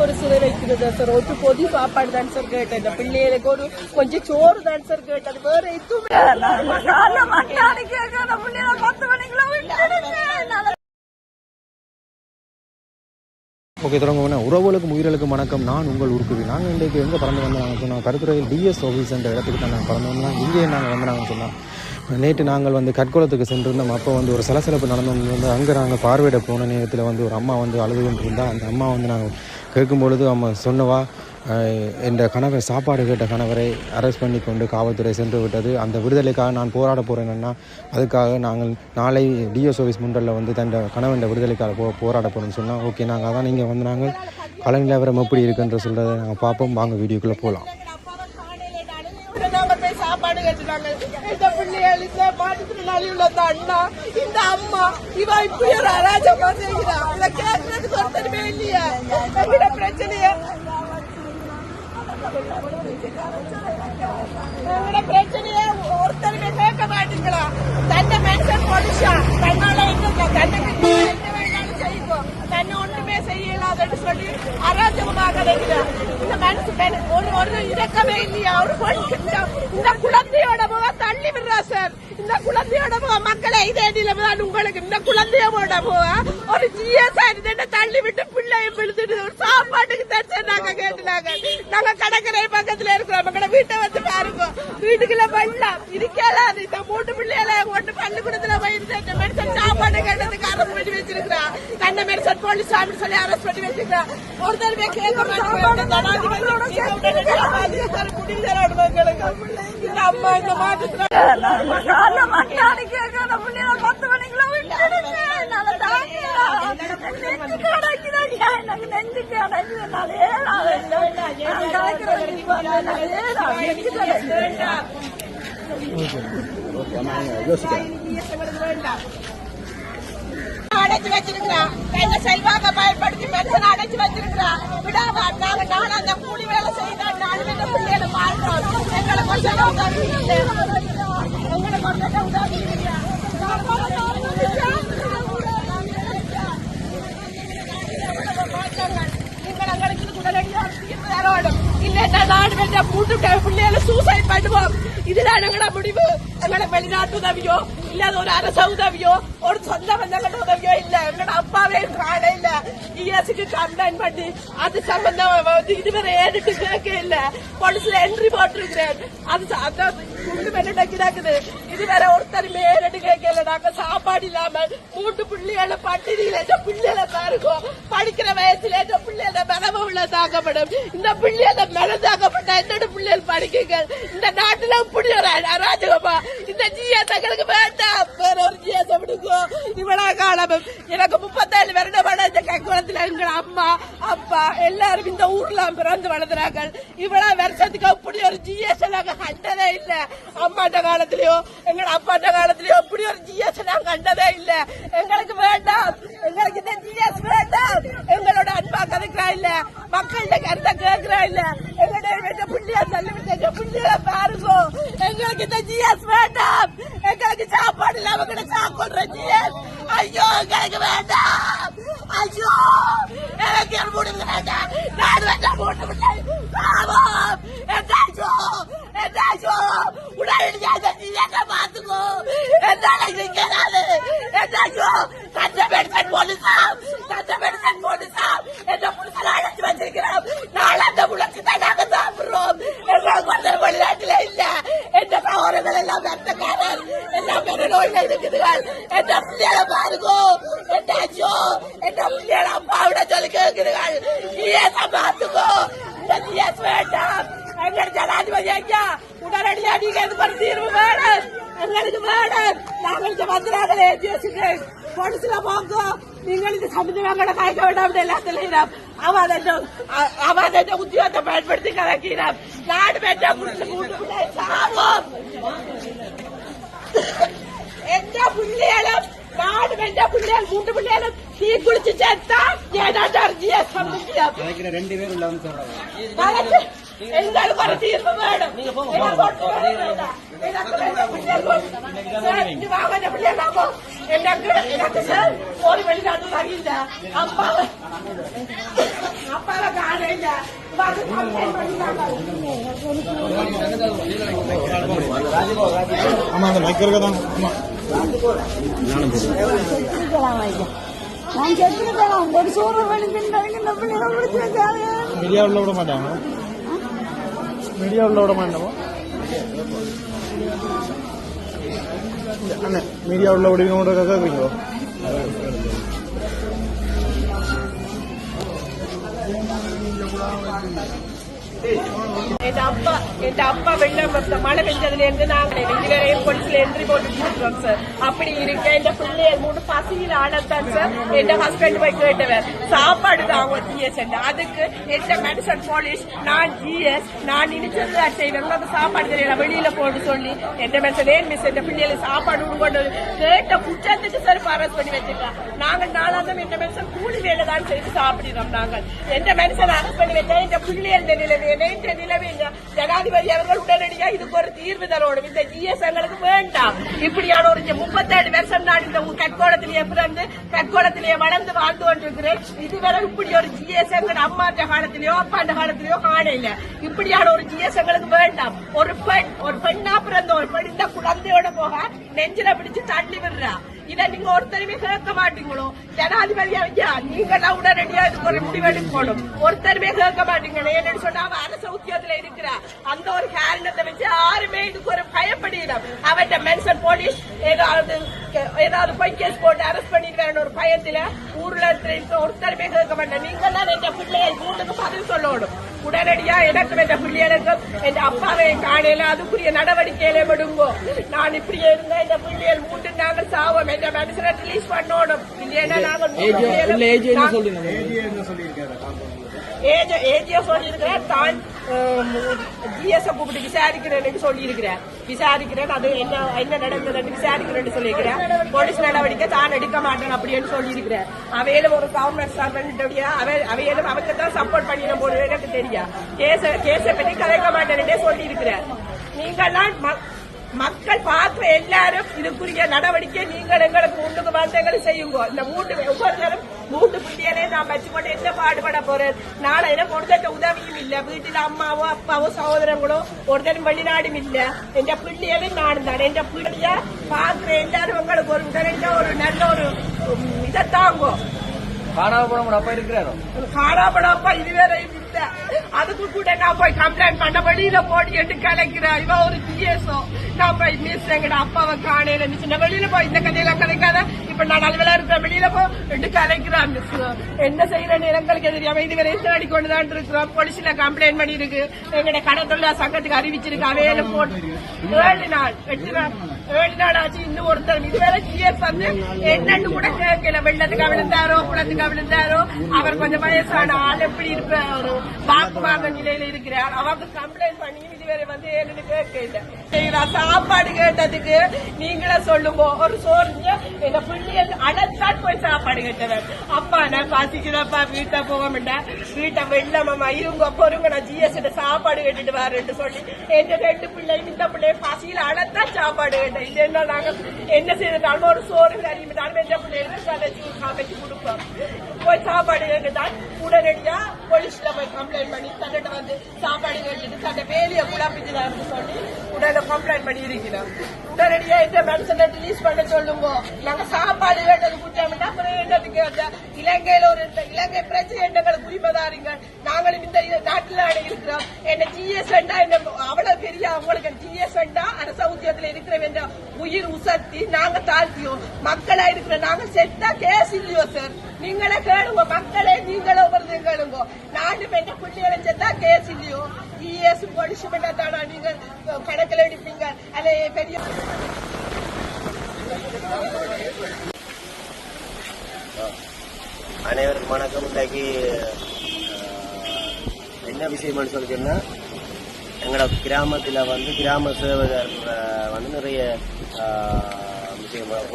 ஒரு சிறை வைக்கிறது சார் ஒரு பொதி சாப்பாடு தான் சார் கேட்டேன் இந்த பிள்ளைகளுக்கு ஒரு கொஞ்சம் சோறு பத்து மணிக்குள்ள விட்டுடுங்க என்னால ஓகே தொடங்க உறவுகளுக்கும் உயிர்களுக்கும் வணக்கம் நான் உங்கள் உருக்குவி நாங்கள் இன்றைக்கு எங்கே பறந்து வந்தாங்க சொன்னால் கருத்துறையில் டிஎஸ் ஆஃபீஸ் என்ற இடத்துக்கு தான் நாங்கள் பறந்து வந்தோம் இங்கே நாங்கள் வந்தாங்க சொன்னால் நேற்று நாங்கள் வந்து கட்குளத்துக்கு சென்றிருந்தோம். அப்போ வந்து ஒரு சலசலப்பு நடந்து வந்து அங்கே நாங்கள் பார்வையிட போன நேரத்தில் வந்து ஒரு அம்மா வந்து அழுது கொண்டு இருந்தால் அந்த அம்மா வந்து நாங்கள் கேட்கும் பொழுது அம்மா சொன்னவா அஹ், கணவர் சாப்பாடு கேட்ட கணவரை அரெஸ்ட் பண்ணி கொண்டு காவல்துறை சென்று விட்டது. அந்த விடுதலைக்காக நான் போராட போகிறேன்னா அதுக்காக நாங்கள் நாளை டிஎஸ் சர்வீஸ் முன்றலில் வந்து தன் கணவன் விடுதலைக்காக போ போராட போகிறோம்னு சொன்னால் ஓகே நாங்கள் அதான் நீங்கள் வந்து நாங்கள் கலை நிலவரம் எப்படி இருக்குன்ற சொல்கிறத நாங்கள் பார்ப்போம். வாங்க வீடியோக்குள்ளே போகலாம் சாப்பாடு கேட்டுட்டாங்க. இந்த பிள்ளைகள் இந்த மாற்றுத்திறனாளி உள்ள அந்த அண்ணா இந்த அம்மா இவ இப்படி ஒரு அராஜகமா செய்கிறா. இதை கேட்கறதுக்கு ஒருத்தருமே இல்லையா. எங்கட பிரச்சனைய. எங்கட பிரச்சனைய. ஒருத்தருமே கேட்க மாட்டீங்களா தன்னை மனுஷன் மனுஷன் தன்னால என்ன தன்னை செய்ய ஒண்ணுமே சொல்லி அராஜகமாக நினைக்கிறார். இந்த மனசு ஒரு ஒரு இறக்கமே இல்லையா? ஒரு பொண்ணு இந்த குழந்தையோட முகம் தள்ளி விடுறா சார். இந்த குழந்தையோட முகம் மக்களை இதே உங்களுக்கு. இந்த குழந்தையோட முகம். ஒரு ஜிஎஸ்ஆர் இதென்ன தள்ளி விட்டு பிள்ளைய பிடிச்சிட்டு ஒரு சாப்பாட்டுக்கு தச்சு நாங்க கேட்டுனாங்க. நாங்க கடற்கரை பக்கத்துல இருக்கிறோம். மக்கள வீட்டை வந்து பாருங்க. வீட்டுக்குள்ள வெள்ளம். இருக்கலாது இந்த மூட்டு பிள்ளைகளை ஒன்று பள்ளிக்கூடத்துல இந்த மனுஷன் சாப்பாடு கேட்டதுக்கு அரெஸ்ட் பண்ணி வச்சிருக்கிறா. கண்ண மனுஷன் போலீஸ் சாமி சொல்லி அரெஸ்ட் பண்ணி வச்சிருக்கா ஒரு தடவை கேட்க மாட்டேங்கிறாங்க முடிவு இந்த அம்மா இந்த மாற்றத்துல அடைச்சு வச்சிருக்கிறான் கையில செல்வாக்க பயன்படுத்தி மனுஷன் அடைச்சு வச்சிருக்கிறான் விடாம நாங்க நானும் அந்த கூலி வேலை செய்தால் நாலு பேர் பிள்ளைகளை வாழ்றோம் எங்களை கொஞ்சம் உதவி இல்லை. எங்களை கொஞ்சம் உதவி இல்லையா? உடனடியாக தீர்வு தரணும். இல்லைன்னா நாடு வென்ற மூட்டு பிள்ளைகளை சூசைட் பண்ணுவோம் இதுதான் எங்களோட முடிவு எங்களை வெளிநாட்டு உதவியோ இல்லாத ஒரு அரச உதவியோ ஒரு சொந்த பந்தங்கள் உதவியோ இல்ல. எங்களோட அப்பாவே காண இல்ல. இஎஸ்க்கு கம்ப்ளைண்ட் பண்ணி அது சம்பந்தம் வந்து இதுவரை ஏறிட்டு கேட்க இல்ல. போலீஸ்ல என்ட்ரி போட்டிருக்கிறேன். அது அந்த குண்டு பண்ணி கிடக்குது இதுவரை ஒருத்தருமே ஏறிட்டு கேட்கல. நாங்க சாப்பாடு இல்லாம மூட்டு பிள்ளைகளை பட்டினியில இந்த பிள்ளைகளை பாருங்க. படிக்கிற வயசுல இந்த பிள்ளைகளை மனம உள்ள தாக்கப்படும். இந்த பிள்ளைகளை மெனதாக்கப்பட்ட என்னோட பிள்ளைகள் படிக்குங்க. இந்த நாட்டுல இப்படி ஒரு அராஜகமா? இந்த ஜிஎஸ் எங்களுக்கு வேண்டாம். வேற ஒரு ஜிஎஸ் விடுங்க இவ்வளவு காலமும் எனக்கு முப்பத்தேழு வருடமான இந்த கக்குளத்துல எங்கள் அம்மா அப்பா எல்லாரும் இந்த ஊர்ல பிறந்து வளர்ந்துறாங்க இவ்வளவு வருஷத்துக்கு அப்படி ஒரு ஜிஎஸ் நாங்க கண்டதே இல்ல அம்மாட்ட காலத்திலயோ எங்க அப்பாட்ட காலத்திலயோ அப்படி ஒரு ஜிஎஸ் நாங்க கண்டதே இல்ல எங்களுக்கு வேண்டாம் எங்களுக்கு இந்த ஜிஎஸ் வேண்டாம் எங்களோட அன்பா கதைக்கிறா இல்ல மக்கள்கிட்ட கருத்தை கேட்கிறா இல்ல எங்களுடைய வீட்டு பிள்ளைய தள்ளி விட்டு பிள்ளைய பாருங்க எங்களுக்கு இந்த ஜிஎஸ் இல்லாம ஐயோ எங்களுக்கு வேண்டாம். ஐயோ எனக்கு என் முடிவு வேண்டாம். நாடு வேண்டாம் போட்டு விட்டேன் என்னாச்சோ? என்னாச்சோ? உடனடியாக ஜிஎஸ் பார்த்துக்கோ. என்னால நிற்கிறாரு என்னாச்சோ? தந்த மெடிசன் போலீஸா தந்த மெடிசன் போலீஸா எந்த புலிசால அழைச்சு வச்சிருக்கிறோம். நாளை அந்த தான் சாப்பிடுறோம். எங்களுக்கு சகோதரர்கள் எல்லாம் எல்லாம் பெரிய நோயில இருக்குதுகள் எந்த பிள்ளைகளை பாருங்க என்னாச்சோ எந்த பிள்ளைகளை அம்மாவிட சொல்லி கேட்குதுகள் நீயேச பார்த்துக்கோ இந்த நீயஸ் வேண்டாம் எங்க ஜனாதிபதி ஐயா உடனடியாக நீங்க இது பண்ணி தீர்வு வேணும் எங்களுக்கு வேணும் நாங்கள் இந்த மந்திராங்களே பேசுகிறேன் பொலிசுல போங்க நீங்கள் இந்த சமுதாயங்களை காய்க்க வேண்டாம் எல்லாத்திலும் அவன் அவன் உத்தியோகத்தை பயன்படுத்தி கலக்கிறான் நாடு வேண்டா குடிச்சு கூட்டு விட சாவோம் எந்த பிள்ளைகளும் நாடு வேண்ட பிள்ளைகள் மூன்று பிள்ளைகளும் தீ குளிச்சு சேர்த்தா ஏதாச்சும் அர்ஜியா ரெண்டு பேரும் இல்லாம எங்களுக்கு ஒரு தீர்வு வேணும் ஒரு வெளிநாட்டு சரியில்லை அப்பாவை அப்பாவை காண வந்து complaint பண்ணிட்டாங்க. ஆமா அந்த மைக் இருக்கதான் ஆமா செத்துருக்கலாம் ஐயா நான் செத்துருக்கலாம் ஒரு சோறு வெளிக்கின்றாங்க இந்த பிள்ளைகளை முடிச்சிருக்காங்க மீடியாவில் விட மாட்டாங்க மீடியாவில் விட மாட்டோமா அண்ணே மீடியாவில் விடுவீங்க கேட்குறீங்களோ என் அப்பா என் அப்பா வெள்ளம் வந்த மழை பெஞ்சதுல இருந்து நாங்க இதுவரையும் போலீஸ்ல என்ட்ரி போட்டு கொடுத்துருவோம் சார் அப்படி இருக்க என் பிள்ளைய மூணு பசியில் ஆனத்தான் சார் என் ஹஸ்பண்ட் போய் கேட்டவர் சாப்பாடு தான் அவங்க ஜிஎஸ் அதுக்கு எந்த மெடிசன் போலீஸ் நான் ஜிஎஸ் நான் நினைச்சது அதை செய்வேன். அந்த சாப்பாடு தெரியல வெளியில போட்டு சொல்லி எந்த மெடிசன் ஏன் மிஸ் இந்த பிள்ளைகளை சாப்பாடு கொண்டு கேட்ட குற்றத்துக்கு சார் அரெஸ்ட் பண்ணி வச்சிருக்கோம் நாங்கள் நாளாந்தம் எந்த மெடிசன் கூலி வேலை தான் செய்து சாப்பிடுறோம் நாங்கள். எந்த மெடிசன் அரெஸ்ட் பண்ணி வச்சா இந்த பிள்ளைகள் நிலைமை நேற்று நிலவில் ஜனாதிபதி அவர்கள் உடனடியாக இதுக்கு ஒரு தீர்வு தரணும் இந்த ஜிஎஸ் எங்களுக்கு வேண்டாம் இப்படியான ஒரு முப்பத்தேழு வருஷம் நான் இந்த கற்கோளத்திலேயே பிறந்து கற்கோளத்திலேயே வளர்ந்து வாழ்ந்து கொண்டிருக்கிறேன் இதுவரை இப்படி ஒரு ஜிஎஸ் எங்க அம்மாட்ட காலத்திலேயோ அப்பாண்ட காலத்திலேயோ காண இல்லை இப்படியான ஒரு ஜிஎஸ் எங்களுக்கு வேண்டாம் ஒரு பெண் ஒரு பெண்ணா பிறந்த ஒரு பெண் இந்த குழந்தையோட போக நெஞ்சில பிடிச்சு தள்ளி விடுறா இதை நீங்க ஒருத்தருமே கேட்க மாட்டீங்களோ? ஜனாதிபதி ஐயா நீங்களாம் உடனடியா இதுக்கு ஒரு முடிவெடுக்கணும் ஒருத்தருமே கேட்க மாட்டீங்களோ? என்னன்னு சொன்னா அவ அரசு உத்தியோகத்துல இருக்கிறா. அந்த ஒரு காரணத்தை வச்சு யாருமே இதுக்கு ஒரு பயப்படுகிறோம் அவட்ட மென்சன் போலீஸ் ஏதாவது ஏதாவது போய் கேஸ் போட்டு அரெஸ்ட் பண்ணிடுவேன் ஒரு பயத்துல ஊர்ல ஒருத்தருமே கேட்க மாட்டேன் நீங்க தான் என் பிள்ளைகள் கூட்டுக்கு பதில் சொல்லணும். உடனடியா எனக்கு என் பிள்ளைகளுக்கும் என் அப்பாவை காணையில அதுக்குரிய நடவடிக்கையில விடுங்கோ நான் இப்படியே இருந்தா இந்த பிள்ளைகள் மூட்டு நாங்கள் சாவோம் என்ற மனுஷனை ரிலீஸ் பண்ணணும். இல்லையா நாங்கள் ஏஜியா சொல்லியிருக்கிறேன் தான் ஜிஎஸ் கூப்பிட்டு விசாரிக்கிறேன்னு சொல்லியிருக்கிறேன். விசாரிக்கிறேன் அது என்ன என்ன நடந்ததுன்னு விசாரிக்கிறேன்னு சொல்லியிருக்கிறேன். போலீஸ் நடவடிக்கை தான் எடுக்க மாட்டேன் அப்படின்னு சொல்லியிருக்கிறேன். அவையிலும் ஒரு கவர்மெண்ட் சர்வெண்ட் அவை அவையிலும் அவங்க தான் சப்போர்ட் பண்ணின போது எனக்கு தெரியும். கேஸை கேஸை பற்றி கலைக்க மாட்டேன்னே சொல்லியிருக்கிறேன். நீங்கள்லாம் மக்கள் பார்க்கிற எல்லாரும் இதுக்குரிய நடவடிக்கை நீங்கள் எங்களுக்கு வந்து எங்களுக்கு செய்யுங்க. இந்த மூன்று ஒவ்வொருத்தரும் மூன்று பிள்ளைகளே நான் வச்சுக்கொண்டு என்ன பாடுபட போறேன் நாளை எனக்கு ஒருத்தட்ட உதவியும் இல்ல. வீட்டுல அம்மாவோ அப்பாவோ சகோதரங்களோ ஒருத்தரும் வெளிநாடும் இல்ல. என் பிள்ளைகளும் நானும் தான். என் பிள்ளைய பார்க்கிற எல்லாரும் உங்களுக்கு ஒரு உடனடியா ஒரு நல்ல ஒரு இதை தாங்கும் உங்க அப்பா இருக்கிறாரோ? காணாமடாப்பா இதுவேற அதுக்கு கூட நான் போய் கம்ப்ளைண்ட் பண்ண வெளியில போட்டு எட்டு கலைக்கிறேன் இவன் ஒரு பிஎஸ்ஓ நான் போய் மிஸ் எங்கட அப்பாவை காணையில நான் வெளியில போய் இந்த கதையெல்லாம் கலைக்காத இப்ப நான் அலுவலா இருக்கிற வெளியில போ எட்டு கலைக்கிறான் மிஸ் என்ன செய்யற எங்களுக்கு தெரியாம இதுவரை கொண்டு தான் இருக்கிறோம். போலீஸ்ல கம்ப்ளைண்ட் பண்ணிருக்கு எங்கட கடத்தொழிலா சங்கத்துக்கு அறிவிச்சிருக்கு. அவையில போட்டு. ஏழு நாள். எட்டு நாள். ஏழு நாள் ஆச்சு இன்னும் ஒருத்தர் இதுவரை ஜிஎஸ் வந்து என்னன்னு கூட கேட்கல வெள்ளத்துக்கு விழுந்தாரோ குளத்துக்கு விழுந்தாரோ அவர் கொஞ்சம் வயசான ஆள் எப்படி இருக்க ஒரு வாக்குவாத நிலையில இருக்கிறார் அவருக்கு கம்ப்ளைண்ட் பண்ணி பேரை வந்து என்னன்னு கேட்கல நான் சாப்பாடு கேட்டதுக்கு நீங்களே சொல்லுங்க. ஒரு சோறுங்க எங்க பிள்ளைகள் அடத்தான் போய் சாப்பாடு கேட்டவன். அப்பா நான் பாசிக்கிறப்பா வீட்டை போக மாட்டேன் வீட்டை வெள்ளமாமா இருங்க பொறுங்க நான் ஜிஎஸ் சாப்பாடு கேட்டுட்டு வரேன்னு சொல்லி எந்த ரெண்டு பிள்ளையும் இந்த பிள்ளைய பசியில அடத்தான் சாப்பாடு கேட்டேன். இது என்ன நாங்க என்ன செய்தாலும் ஒரு சோறு அறிவிட்டாலும் எந்த பிள்ளைகளுக்கு கதைச்சு சமைச்சு கொடுப்போம். போய் சாப்பாடு கேட்டுதான் உடனடியா போலீஸ்ல போய் கம்ப்ளைண்ட் பண்ணி தன்னிட்ட வந்து சாப்பாடு கேட்டுட்டு தன்னை வேலையை குழப்பிச்சுதான்னு சொல்லி உடனே கம்ப்ளைண்ட் பண்ணி இருக்கிறோம். உடனடியா இந்த மெடிசனை ரிலீஸ் பண்ண சொல்லுங்க. நாங்க சாப்பாடு வேண்டது குற்றமிட்டா அப்புறம் என்னதுக்கு அந்த இலங்கையில ஒரு இலங்கை பிரச்சனை எங்களுக்கு உரிமைதாருங்க நாங்களும் இந்த நாட்டுல இருக்கிறோம். என்ன ஜிஎஸ் என்ன அவ்வளவு பெரிய அவங்களுக்கு ஜிஎஸ் அரச உத்தியத்துல இருக்கிற வேண்டாம் உயிர் உசத்தி நாங்க தாழ்த்தியோம். மக்களா இருக்கிற நாங்க செத்தா கேஸ் இல்லையோ சார் நீங்களே கேளுங்க மக்களே நீங்களே வருது கேளுங்க நாட்டு பெண்ண பிள்ளைகளை செத்தா கேஸ் இல்லையோ ஜிஎஸ் போலீஸ் தானா நீங்க கணக்கில் எடுப்பீங்க அல்ல பெரிய அனைவருக்கும் வணக்கம் இன்றைக்கு என்ன விஷயம்னு சொல்லி எங்களோட கிராமத்தில் வந்து கிராம சேவகர் வந்து நிறைய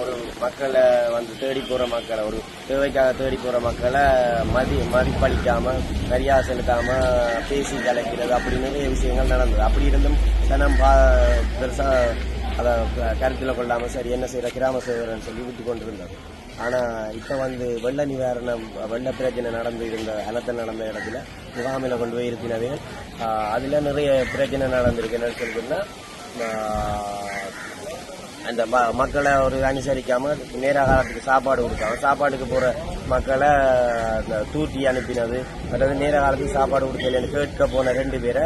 ஒரு மக்களை வந்து தேடி போகிற மக்களை ஒரு தேவைக்காக தேடி போகிற மக்களை மதி மதிப்பளிக்காம சரியா செலுத்தாம பேசி கலைக்கிறது அப்படின்னு நிறைய விஷயங்கள் நடந்தது. அப்படி இருந்தும் தினம் பா பெருசாக அதை கருத்தில் கொள்ளாமல் சரி என்ன செய்கிற கிராம சேவரன் சொல்லி விட்டு கொண்டிருந்தார் ஆனால் இப்போ வந்து வெள்ள நிவாரணம் வெள்ள பிரச்சனை நடந்து இருந்த அலத்தல் நடந்த இடத்துல முகாமில் கொண்டு போய் இருத்தினவே அதில் நிறைய பிரச்சனை நடந்திருக்கு. என்னன்னு சொல்லி அந்த ம- மக்களை ஒரு அனுசரிக்காம நேர காலத்துக்கு சாப்பாடு கொடுக்காம சாப்பாடுக்கு போற மக்களை அந்த தூட்டி அனுப்பினது அதாவது நேர காலத்துக்கு சாப்பாடு கொடுக்கலன்னு கேட்க போன ரெண்டு பேரை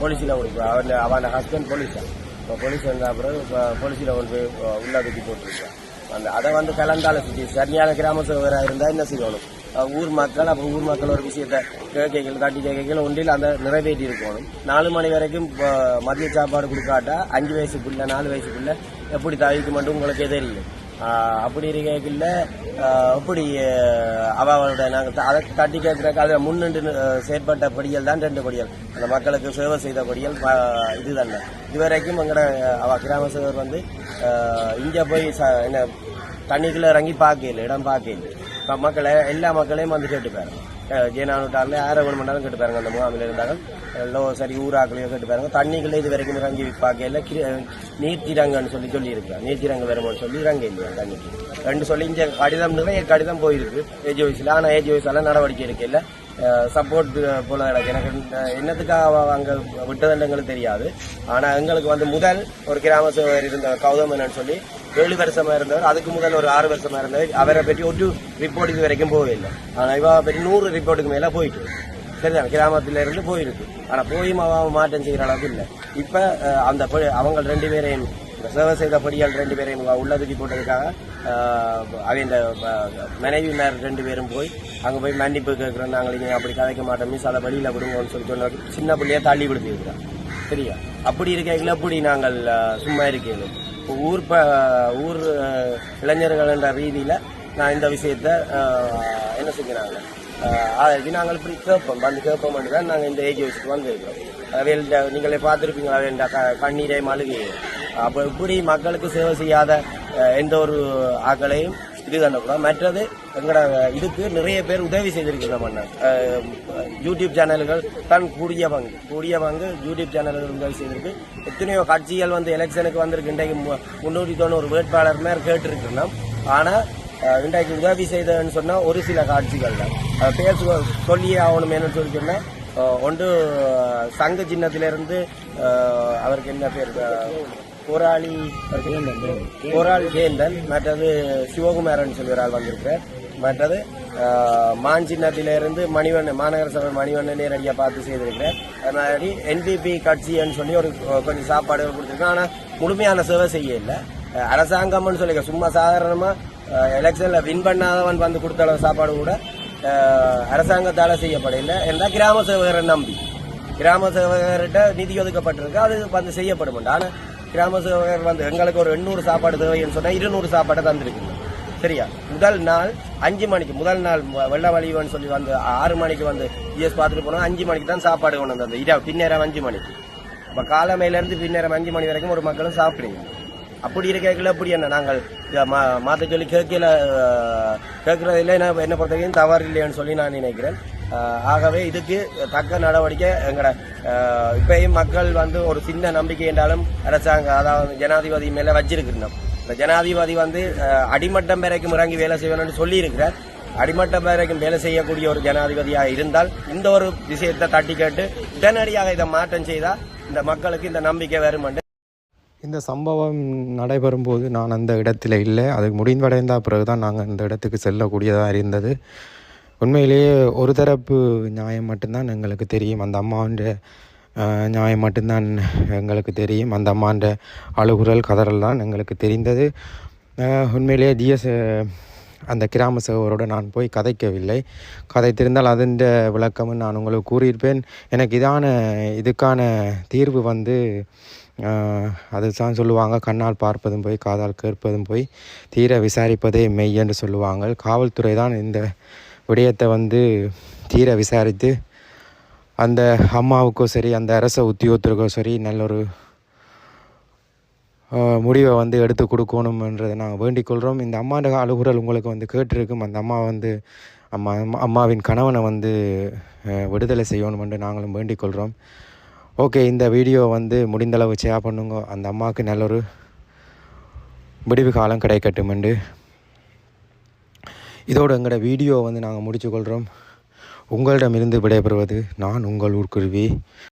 போலீஸில் கொடுக்க அவன் அவன் ஹஸ்பண்ட் போலீஸா இப்போ போலீஸ் வந்த அப்புறம் போலீஸில் கொண்டு போய் உள்ளே உள்ள தூக்கி போட்டுருக்கான். அந்த அதை வந்து கலந்தாலும் சரியான கிராம சேவராக இருந்தால் என்ன செய்யணும் ஊர் மக்கள் அப்போ ஊர் மக்கள் ஒரு விஷயத்தை கேட்கைகள் தட்டி கேட்கைகள் ஒன்றில் அந்த நிறைவேற்றி இருக்கணும் நாலு மணி வரைக்கும் மதிய சாப்பாடு கொடுக்காட்டா அஞ்சு வயசு பிள்ளை நாலு வயசுக்குள்ள எப்படி தவிக்க மட்டும் உங்களுக்கே தெரியும். அப்படி இருக்கையில் அப்படி அவளோட நாங்கள் அதை தட்டி கேட்குறக்கு அதில் முன்னின்று செயற்பட்ட படிகள் தான் ரெண்டு படிகள். அந்த மக்களுக்கு சேவை செய்த படிகள் இது தானே இதுவரைக்கும் எங்களோட அவ கிராம சேவர் வந்து இங்கே போய் ச என்ன தண்ணிக்குள்ளே இறங்கி பார்க்கல இடம் பார்க்கல. மக்களை எல்லா மக்களையும் வந்து கேட்டுப்பாரு ஜெயநானுட்டாரில் யாரை வேணும் பண்ணாலும் கேட்டு பாருங்க அந்த முகாமில் இருந்தாலும் எல்லோ சரி ஊராக்களையோ கேட்டு பாருங்க. தண்ணிக்குள்ளே இது வரைக்கும் இறங்கி பார்க்கல நீர்த்திரங்கன்னு சொல்லி சொல்லியிருக்கேன் நீர்த்திரங்க வருமானு சொல்லி இறங்க இல்லையா தண்ணிக்கு? ரெண்டு சொல்லி இங்கே கடிதம் நிறைய கடிதம் போயிருக்கு. ஏஜ் வயசில் ஆனால் ஏஜ் வயசால நடவடிக்கை எடுக்கல சப்போர்ட் போல எனக்கு எனக்கு என்னத்துக்காக அங்கே அங்க எங்களுக்கு தெரியாது. ஆனால் எங்களுக்கு வந்து முதல் ஒரு கிராம சேவர் இருந்த கௌதமனன்னு சொல்லி ஏழு வருஷமா இருந்தவர். அதுக்கு முதல் ஒரு ஆறு வருஷமா இருந்தவர். அவரை பற்றி ஒரு ரிப்போர்ட் வரைக்கும் போகவே இல்லை ஆனா இவ பற்றி நூறு ரிப்போர்ட்டுக்கு மேலே போயிட்டு சரிதான்? கிராமத்தில் இருந்து போயிருக்கு. ஆனால் போயும் அவ மாற்றம் செய்கிற அளவுக்கு இல்லை. இப்போ அந்த அவங்க ரெண்டு பேரையும் சேவை செய்த படியால் ரெண்டு பேரையும் உள்ளதுக்கு போட்டதுக்காக அவங்க மனைவியினர் ரெண்டு பேரும் போய் அங்கே போய் மன்னிப்பு கேட்குறோம். நாங்கள் இங்கே அப்படி கதைக்க மாட்டோம். மிஸ் அதை வழியில் விடுங்கன்னு சொல்லி சொன்ன சின்ன பிள்ளைய தள்ளி விடுத்திருக்கிறோம் சரியா? அப்படி இருக்கையில் எப்படி நாங்கள் சும்மா இருக்கணும் ஊர் ப ஊர் இளைஞர்கள் என்ற ரீதியில் நான் இந்த விஷயத்த என்ன செய்கிறாங்க அதுக்கு நாங்கள் இப்படி கேட்போம். வந்து கேட்போம் தான் நாங்கள் இந்த ஏஜ் வச்சுட்டு வந்திருக்கிறோம். அவையில் நீங்களே பார்த்துருப்பீங்களா? அவையில் க கண்ணீரை மழுகையும் அப்போ இப்படி மக்களுக்கு சேவை செய்யாத எந்த ஒரு ஆக்களையும் இது கண்டக்கூடாது மற்றது எங்களோட இதுக்கு நிறைய பேர் உதவி செய்திருக்கிறோம் அண்ணன் யூடியூப் சேனல்கள் தான் கூடிய பங்கு. கூடிய பங்கு யூடியூப் சேனல்கள் உதவி செய்திருக்கு. எத்தனையோ கட்சிகள் வந்து எலெக்ஷனுக்கு வந்திருக்கு. இன்றைக்கு முன்னூற்றி தொண்ணூறு வேட்பாளர் மேல் கேட்டிருக்கிறோம் ஆனால் இன்றைக்கு உதவி செய்தன்னு சொன்னால் ஒரு சில காட்சிகள் தான். பேர் சொல்லியே ஆகணுமேனு சொல்லி சொன்னா ஒன்று சங்க சின்னத்திலிருந்து அவருக்கு என்ன பேர்? போராளி போராளி ஜெயந்தன் மற்றது சிவகுமாரன் சொல்லி ஒரு ஆள் வந்திருக்கிறார் மற்றது மான் சின்னத்திலிருந்து மணிவண்ணன் மாநகர சபை மணிவண்ணன் நேரடியாக பார்த்து செய்திருக்கிறேன் அது மாதிரி என்பிபி கட்சின்னு சொல்லி ஒரு கொஞ்சம் சாப்பாடுகள் கொடுத்துருக்கேன் ஆனால் முழுமையான சேவை செய்ய இல்லை. அரசாங்கம்னு சொல்லிக்க சும்மா சாதாரணமாக எலெக்ஷனில் வின் பண்ணாதவன் வந்து கொடுத்த அளவு சாப்பாடு கூட அரசாங்கத்தால் செய்யப்படவில்லை என்றால் கிராம சேவகரை நம்பி. கிராம சேவகர்கிட்ட நிதி ஒதுக்கப்பட்டிருக்கு. அது வந்து செய்யப்படும் ஆனால் கிராம சேவகர் வந்து எங்களுக்கு ஒரு எண்ணூறு சாப்பாடு தேவைன்னு சொன்னா இருநூறு சாப்பாடை தந்திருக்குங்க. சரியா? முதல் நாள் அஞ்சு மணிக்கு முதல் நாள் வெள்ள வழிவன்னு சொல்லி வந்து ஆறு மணிக்கு வந்து ஜிஎஸ் பார்த்துட்டு போனோம். அஞ்சு மணிக்கு தான் சாப்பாடு கொண்டு வந்தது. இரவு பின்னேரம் அஞ்சு மணிக்கு. இப்போ காலைமையிலேருந்து பின்னேரம் அஞ்சு மணி வரைக்கும் ஒரு மக்களும் சாப்பிடுங்க அப்படி இருக்கல அப்படி என்ன? நாங்கள் மா- மாத்த சொல்லி கேட்கல கேட்கறதில்ல என்ன என்ன பொறுத்தவரைக்கும் தவறு இல்லைன்னு சொல்லி நான் நினைக்கிறேன். ஆகவே இதுக்கு தக்க நடவடிக்கை எங்கட இப்பயும் மக்கள் வந்து ஒரு சின்ன நம்பிக்கை என்றாலும் அரசாங்க அதாவது ஜனாதிபதி மேல வச்சிருக்கிறோம் இந்த ஜனாதிபதி வந்து அடிமட்டம் வரைக்கும் இறங்கி வேலை செய்யணும்னு சொல்லியிருக்கிறார். அடிமட்டம் வரைக்கும் வேலை செய்யக்கூடிய ஒரு ஜனாதிபதியாக இருந்தால் இந்த ஒரு விஷயத்தை தட்டி கேட்டு உடனடியாக இதை மாற்றம் செய்தால் இந்த மக்களுக்கு இந்த நம்பிக்கை வரும் இந்த சம்பவம் நடைபெறும் போது நான் அந்த இடத்துல இல்லை. அது முடிவடைந்த பிறகு தான் நாங்கள் அந்த இடத்துக்கு செல்லக்கூடியதாக இருந்தது. உண்மையிலேயே ஒரு தரப்பு நியாயம் மட்டும்தான் எங்களுக்கு தெரியும். அந்த அம்மாண்ட நியாயம் மட்டும்தான் எங்களுக்கு தெரியும். அந்த அம்மாண்ட அழுகுரல் கதறல் தான் எங்களுக்கு தெரிந்தது. உண்மையிலேயே டிஎஸ் அந்த கிராம சேவரோடு நான் போய் கதைக்கவில்லை. கதைத்திருந்தால் அதன் விளக்கமும் நான் உங்களுக்கு கூறியிருப்பேன். எனக்கு இதான இதுக்கான தீர்வு வந்து அதுதான் சொல்லுவாங்க. கண்ணால் பார்ப்பதும் போய் காதால் கேட்பதும் போய் தீர விசாரிப்பதே மெய் என்று சொல்லுவாங்க. காவல்துறை தான் இந்த விடயத்தை வந்து தீர விசாரித்து அந்த அம்மாவுக்கோ சரி அந்த அரச உத்தியோகத்திற்கும் சரி நல்ல ஒரு முடிவை வந்து எடுத்து கொடுக்கணும்ன்றதை நாங்கள் வேண்டிக் கொள்கிறோம் இந்த அம்மாண்ட அழுகுறல் உங்களுக்கு வந்து கேட்டிருக்கும். அந்த அம்மா வந்து அம்மா அம்மா- அம்மாவின் கணவனை வந்து விடுதலை செய்யணும் என்று நாங்களும் வேண்டிக் கொள்கிறோம் ஓகே இந்த வீடியோ வந்து முடிந்தளவு ஷேர் பண்ணுங்க. அந்த அம்மாவுக்கு நல்ல ஒரு விடிவு காலம் கிடைக்கட்டும் என்று இதோட எங்களோட வீடியோ வந்து நாங்கள் முடிச்சுக்கொள்கிறோம் உங்களிடமிருந்து விடைபெறுவது நான் உங்கள் ஊர்க்குருவி.